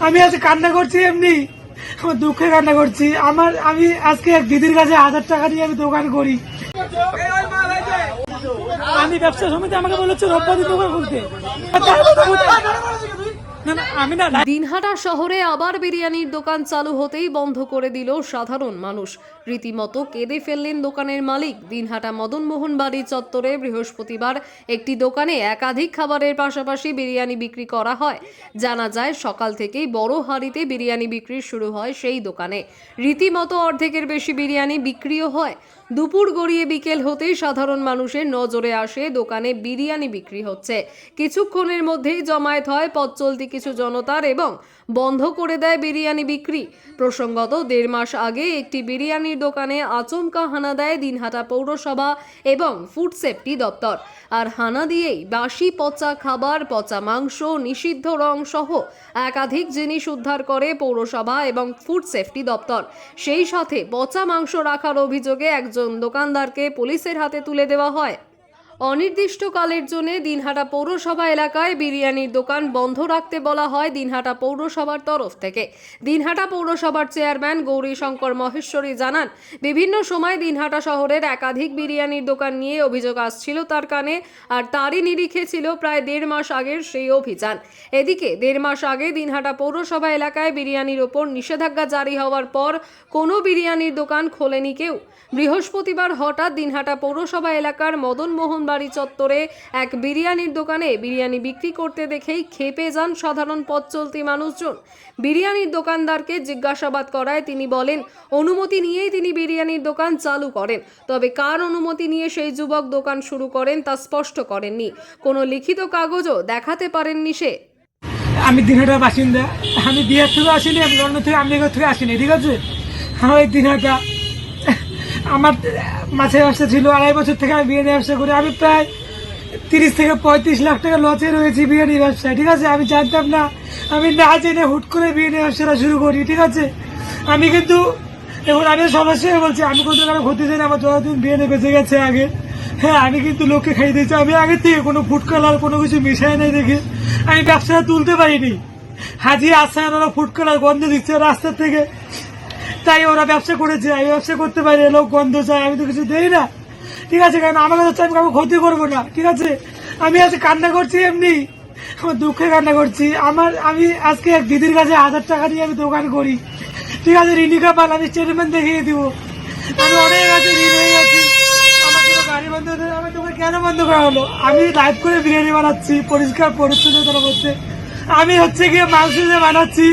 আমি আজকে কান্না করছি এমনি। আমার দুঃখে কান্না করছি। আমার, আমি আজকে এক দিদির কাছে হাজার টাকা দিয়ে আমি দোকান করি। আমি ব্যবসা সমিতি আমাকে বলেছে রোববার দোকান খুলতে দিনহাটা শহরে আবার বিরিয়ানির দোকান চালু হতেই বন্ধ করে দিল সাধারণ মানুষ। রীতিমতো কেঁদে ফেললেন দোকানের মালিক। দিনহাটা মদনমোহন বাড়ি চত্বরে বৃহস্পতিবার একটি দোকানে একাধিক খাবারের পাশাপাশি বিরিয়ানি বিক্রি করা হয়। জানা যায়, সকাল থেকেই বড় হাঁড়িতে বিরিয়ানি বিক্রি শুরু হয় সেই দোকানে। রীতিমতো অর্ধেকের বেশি বিরিয়ানি বিক্রিও হয়। দুপুর গড়িয়ে বিকেল হতেই সাধারণ মানুষের নজরে আসে দোকানে বিরিয়ানি বিক্রি হচ্ছে। কিছুক্ষণের মধ্যেই জমায়েত হয় পথ চলতি কিছু জনতার এবং বন্ধ করে দেয় বিরিয়ানি বিক্রি। প্রসঙ্গত, দেড় মাস আগে একটি বিরিয়ানির দোকানে আচমকা হানা দেয় দিনহাটা পৌরসভা এবং ফুড সেফটি দপ্তর। আর হানা দিয়েই বাসি পচা খাবার, পচা মাংস, নিষিদ্ধ রং সহ একাধিক জিনিস উদ্ধার করে পৌরসভা এবং ফুড সেফটি দপ্তর। সেই সাথে পচা মাংস রাখার অভিযোগে একজন দোকানদারকে পুলিশের হাতে তুলে দেওয়া হয়। অনির্দিষ্টকালের জন্য দিনহাটা পৌরসভা এলাকায় বিরিয়ানির দোকান বন্ধ রাখতে বলা হয় দিনহাটা পৌরসভার তরফ থেকে। দিনহাটা পৌরসভার চেয়ারম্যান গৌরীশঙ্কর মহেশ্বরী জানান, বিভিন্ন সময় দিনহাটা শহরের একাধিক বিরিয়ানির দোকান নিয়ে অভিযোগ আসছিল তার কানে, আর তারই নিরিখে ছিল প্রায় দেড় মাস আগের সেই অভিযান। এদিকে, দেড় মাস আগে দিনহাটা পৌরসভা এলাকায় বিরিয়ানির ওপর নিষেধাজ্ঞা জারি হওয়ার পর কোনো বিরিয়ানির দোকান খোলেনি কেউ। বৃহস্পতিবার হঠাৎ দিনহাটা পৌরসভা এলাকার মদন মোহন বাড়ি চত্বরে এক বিরিয়ানির দোকানে বিরিয়ানি বিক্রি করতে দেখেই খেপে যান সাধারণ পথ চলতি মানুষজন। বিরিয়ানির দোকানদারকে জিজ্ঞাসাবাদ করায় তিনি বলেন, অনুমতি নিয়েই তিনি বিরিয়ানির দোকান চালু করেন, তবে কার অনুমতি নিয়ে সেই যুবক দোকান শুরু করেন তা স্পষ্ট করেননি। কোনো লিখিত কাগজও দেখাতে পারেননি সে। আমি দিনহাটার বাসিন্দা। আমি বিহার থেকে আসিনি, আমি লন্ডন থেকে, আমেরিকা থেকে আসিনি, ঠিক আছে? আমার দিনহাটা আমার মাছের ব্যবসা ছিল, আড়াই বছর থেকে আমি বিরিয়ানি ব্যবসা করি। আমি প্রায় তিরিশ থেকে পঁয়ত্রিশ লাখ টাকা লসে রয়েছি বিরিয়ানি ব্যবসায়, ঠিক আছে? আমি জানতাম না, আমি না জেনে হুট করে বিরিয়ানি ব্যবসাটা শুরু করি, ঠিক আছে? আমি কিন্তু এখন আমি সমস্যায় বলছি, আমি কোনো কারও ক্ষতি চাই না, আমার যতদিন বিরিয়ানি বেঁচে গেছে আগে হ্যাঁ আমি কিন্তু লোককে খাইয়ে দিয়েছি, আমি আগে থেকে কোনো ফুড কালার কোনো কিছু মিশাই নাই দেখে, আমি ব্যবসাটা তুলতে পারিনি। হাজি আসান ওরা ফুড কালার গন্ধ দিচ্ছে রাস্তা থেকে তাই ওরা ব্যবসা করেছে, আমি ব্যবসা করতে পারি লোক গন্ধ চায়, আমি তো কিছু দেই না। ঠিক আছে, কারণ আমার কাছে আমি কাউকে ক্ষতি করব না, ঠিক আছে? আমি আজকে কান্না করছি এমনি, আমার দুঃখে কান্না করছি। আমার, আমি আজকে এক দিদির কাছে হাজার টাকা দিয়ে আমি দোকান করি। ঠিক আছে, রিনিকা পাল, আমি স্টেটমেন্ট দেখিয়ে দিব। আমি অনেক আছে, ঋণ হয়ে গেছি। আমার গাড়ি বন্ধ আমার কেন বন্ধ করা হলো আমি লাইভ করে বিরিয়ানি বানাচ্ছি, পরিষ্কার পরিচ্ছন্নতার মধ্যে আমি হচ্ছে গিয়ে মাংস বানাচ্ছি।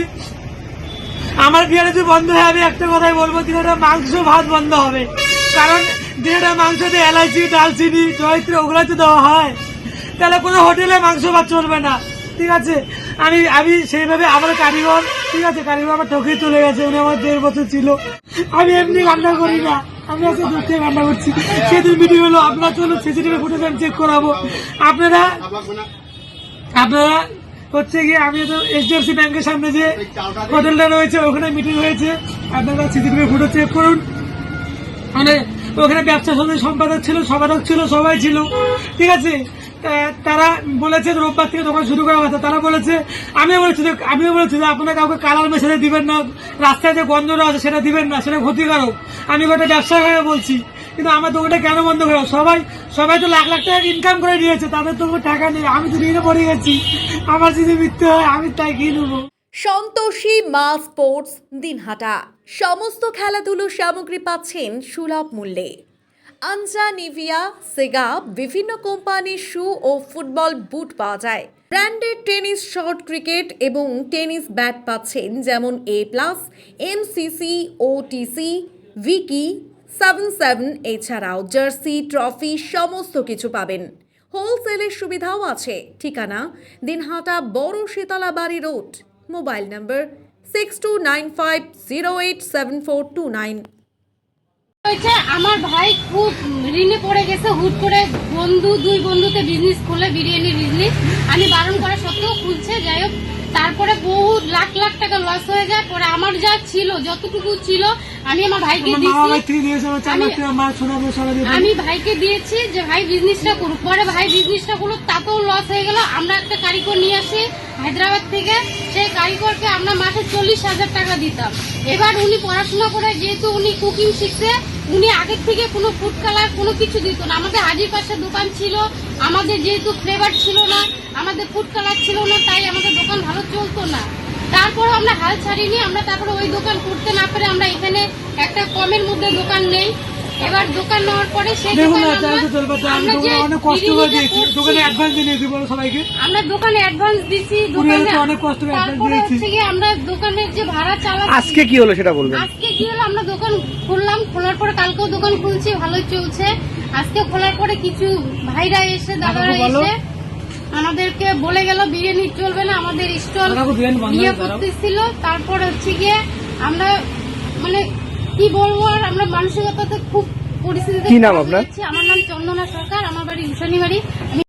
আমার বিয়ারে যদি বন্ধ হয়, আমি একটা কথাই বলব দিনেটা মাংস, ভাত বন্ধ হবে। কারণ দিনেটা মাংসতে এলাচি ডালচিনি, জয়ত্রী ওগুলো তো দেওয়া হয়। তাহলে কোনো হোটেলে মাংস ভাত চলবে না। ঠিক আছে? আমি আমি সেইভাবে আমার কারিগর, ঠিক আছে? কারিগর আমার ঠকে চলে গেছে, উনি আমার দেড় বছর ছিল। আমি এমনি রান্না করি না। আমি আজকে দুঃখে রান্না করছি। সেদিন ভিডিও হলো, আপনার জন্য সিসিটিভি ফুটেজ আমি চেক করাবো। আপনারা আপনারা হচ্ছে গিয়ে আমি তো এইচডিএফসি ব্যাংকের সামনে যে হোটেলটা রয়েছে ওখানে মিটিং হয়েছে। আপনারা সিসিটিভি ফুটেজ চেক করুন। মানে ওখানে ব্যবসা সমিতি সম্পাদক ছিল সম্পাদক ছিল, সবাই ছিল। ঠিক আছে? তা- তারা বলেছে রোববার থেকে দোকান শুরু করা কথা তারা বলেছে, আমিও বলেছি আমিও বলেছি যে আপনারা কাউকে কালার মেশাতে দিবেন না, রাস্তায় যে গন্ধটা আছে সেটা দিবেন না, সেটা ক্ষতিকারক। আমি গোটা ব্যবসা হয়ে বলছি। কিন্তু আমার দোকানটা কেন বন্ধ করা সবাই সবাই তো লাখ লাখ টাকা ইনকাম করে নিয়েছে, তাদের তো টাকা নেই। আমি তো ঋণে পড়ে গেছি। আমার যদি মৃত্যু হয়, আমি তাই কি নেব? সন্তোষী মা স্পোর্টস, দিনহাটা। সমস্ত খেলাধুলোর সামগ্রী পাচ্ছেন সুলভ মূল্যে। আনজা, নিভিয়া, সেগা, বিভিন্ন কোম্পানির শু ও ফুটবল বুট পাওয়া যায়। ব্র্যান্ডেড টেনিস, শর্ট ক্রিকেট এবং টেনিস ব্যাট পাচ্ছেন যেমন A plus, MCC, OTC, Vicky, seven seven এছাড়াও জার্সি, ট্রফি সমস্ত কিছু পাবেন। হোলসেলের সুবিধাও আছে। ঠিকানা, দিনহাটা বড় শীতলা বাড়ি road. Mobile number six two nine five zero eight seven four two nine. হয়েছে আমার ভাই খুব ঋণে পড়ে গেছে হুট করে বন্ধু দুই বন্ধুতে বিজনেস খুলে বিরিয়ানির বিজনেস আমি বারণ করা সত্ত্বেও খুলছে যাই হোক তারপরে বহু লাখ লাখ টাকা লস হয়ে যায় পরে আমার যা ছিল যতটুকু ছিল আমি আমার ভাইকে দিয়েছি আমি ভাইকে দিয়েছি যে ভাই বিজনেসটা করুক। পরে ভাই বিজনেসটা করুক তাতেও লস হয়ে গেল আমরা একটা কারিগর নিয়ে আসি, হায়দ্রাবাদ থেকে সেই কারিগরকে আমরা মাসে চল্লিশ হাজার টাকা দিতাম। এবার উনি পড়াশোনা করে যেহেতু উনি কুকিং শিখছে, উনি আগের থেকে কোনো ফুড কালার কোনো কিছু দিত না। আমাদের হাজির পাশে দোকান ছিল, আমাদের যেহেতু ফ্লেভার ছিল না, আমাদের ফুড কালার ছিল না, তাই আমাদের দোকান ভালো চলতো না। তারপরে আমরা হাল ছাড়িনি, আমরা তারপরে ওই দোকান করতে না পারে আমরা এখানে একটা কমের মধ্যে দোকান নেই। এবার দোকান নেওয়ার পরে সেই দেখুন দোকান না চলবে আমি দোকানে অনেক কষ্ট করে দিয়েছি দোকানে অ্যাডভান্স দিয়ে দিয়েছি বলো সবাইকে। আমরা দোকানে অ্যাডভান্স দিছি দোকানে অনেক কষ্ট করে তারপরে দিয়েছি। হচ্ছে আমরা দোকানের যে ভাড়া চালাচ্ছি আজকে কি হলো সেটা বলবেন? আজকে কি হলো আমরা দোকান খুললাম খোলার পরে কালকেও দোকান খুলছি ভালোই চলছে। আজকে খোলার পরে কিছু ভাইরা এসে দাদারা এসে আমাদেরকে বলে গেল বিরিয়ানি চলবে না আমাদের স্টল ইয়ে করতেছিল। তারপর হচ্ছে গিয়ে আমরা মানে কি বলব আর আমরা মানসিকতাতে খুব পরিস্থিতি কি নাম আপনার? আমার নাম চন্দনা সরকার আমার বাড়ি উষানি বাড়ি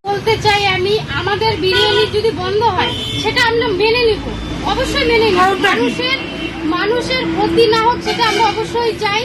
বলতে চাই আমি আমাদের বিরিয়ানি যদি বন্ধ হয় সেটা আমরা মেনে নিব। অবশ্যই মেনে নিব। মানুষের মানুষের ক্ষতি না হোক সেটা আমরা অবশ্যই চাই।